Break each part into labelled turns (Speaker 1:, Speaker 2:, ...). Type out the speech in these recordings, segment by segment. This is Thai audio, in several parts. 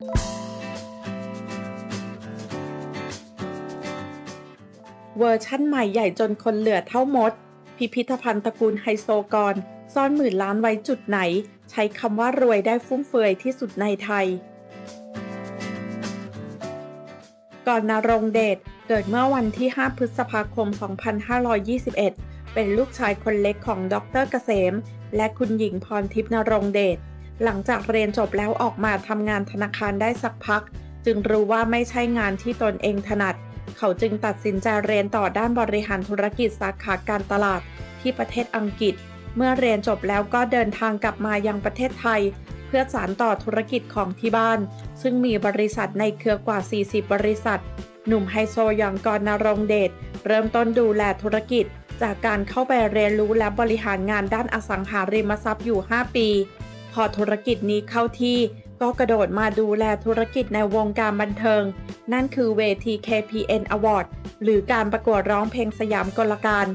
Speaker 1: เวอร์ชั่นใหม่ใหญ่จนคนเหลือเท่ามด พิพิธภัณฑ์ตระกูลไฮโซกร ซ่อนหมื่นล้านไว้จุดไหน ใช้คำว่ารวยได้ฟุ่มเฟือยที่สุดในไทย ก่อนนรงเดชเกิดเมื่อวันที่ 5 พฤษภาคม 2521 เป็นลูกชายคนเล็กของดรเกษม และคุณหญิงพรทิพย์นรงเดช หลังจากเรียนจบแล้วออกมาทำงานธนาคารได้สักพัก จึงรู้ว่าไม่ใช่งานที่ตนเองถนัด เขาจึงตัดสินใจเรียนต่อด้านบริหารธุรกิจสาขาการตลาด ที่ประเทศอังกฤษ เมื่อเรียนจบแล้วก็เดินทางกลับมายังประเทศไทย เพื่อสานต่อธุรกิจของที่บ้าน ซึ่งมีบริษัทในเครือกว่า 40 บริษัท หนุ่มไฮโซอย่างกรณรงเดชเริ่มต้นดูแลธุรกิจ จากการเข้าไปเรียนรู้และบริหารงานด้านอสังหาริมทรัพย์อยู่ 5 ปี พอธุรกิจนี้เข้าที่ ก็กระโดดมาดูแลธุรกิจในวงการบันเทิง นั่นคือเวที KPN Award หรือการประกวดร้องเพลงสยามกลการ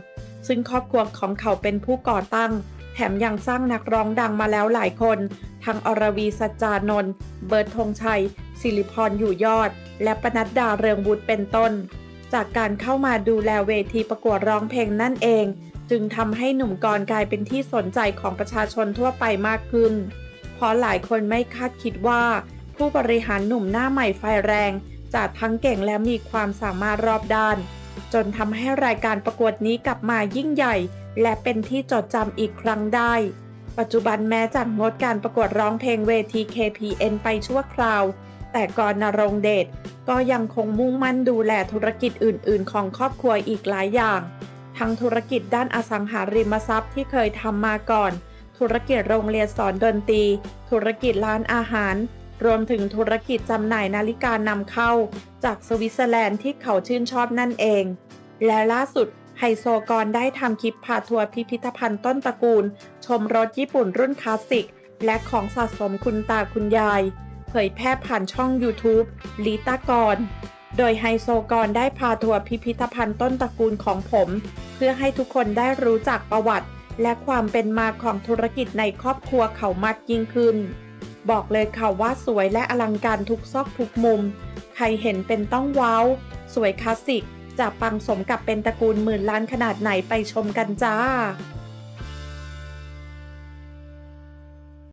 Speaker 1: ซึ่งครอบครัวของเขาเป็นผู้ก่อตั้ง แถมยังสร้างนักร้องดังมาแล้วหลายคน ทั้งอรวีสัจจานนท์เบิร์ดธงชัย สิริพรอยู่ยอด และปนัดดาเรืองบุตรเป็นต้น จากการเข้ามาดูแลเวทีประกวดร้องเพลงนั่นเอง จึงทำให้หนุ่มกรกลายเป็นที่สนใจของประชาชนทั่วไปมากขึ้น เพราะหลายคนไม่คาดคิดว่า ผู้บริหารหนุ่มหน้าใหม่ไฟแรงจะทั้งเก่งและมีความสามารถรอบด้าน จนทำให้รายการประกวดนี้กลับมายิ่งใหญ่ และเป็นที่จดจำอีกครั้งได้ ปัจจุบันแม้จะงดการประกวดร้องเพลงเวที KPN ไปชั่วคราว แต่กรณรงเดชก็ยังคงมุ่งมั่นดูแลธุรกิจอื่น ๆ ของครอบครัวอีกหลายอย่าง ทั้งธุรกิจด้านอสังหาริมทรัพย์ที่เคยทำมาก่อน ธุรกิจโรงเรียนสอนดนตรี ธุรกิจร้านอาหาร รวมถึงธุรกิจจำหน่ายนาฬิกานำเข้า จากสวิตเซอร์แลนด์ที่เขาชื่นชอบนั่นเอง และล่าสุดไฮโซกรได้ทำคลิปพาทัวร์พิพิธภัณฑ์ต้นตระกูล ชมรถญี่ปุ่นรุ่นคลาสสิก และของสะสมคุณตาคุณยาย ผยแพร่ผ่านช่อง YouTube ลีตากร โดยไฮโซกรได้พาทัวร์พิพิธภัณฑ์ต้นตระกูลของผม เพื่อให้ทุกคนได้รู้จักประวัติ และความเป็นมาของธุรกิจในครอบครัวเขามากยิ่งขึ้น บอกเลยค่ะว่าสวยและอลังการทุกซอกทุกมุม ใครเห็นเป็นต้องว้าว สวยคลาสสิกจะปังสมกับเป็นตระกูลหมื่นล้านขนาดไหนไปชมกันจ้า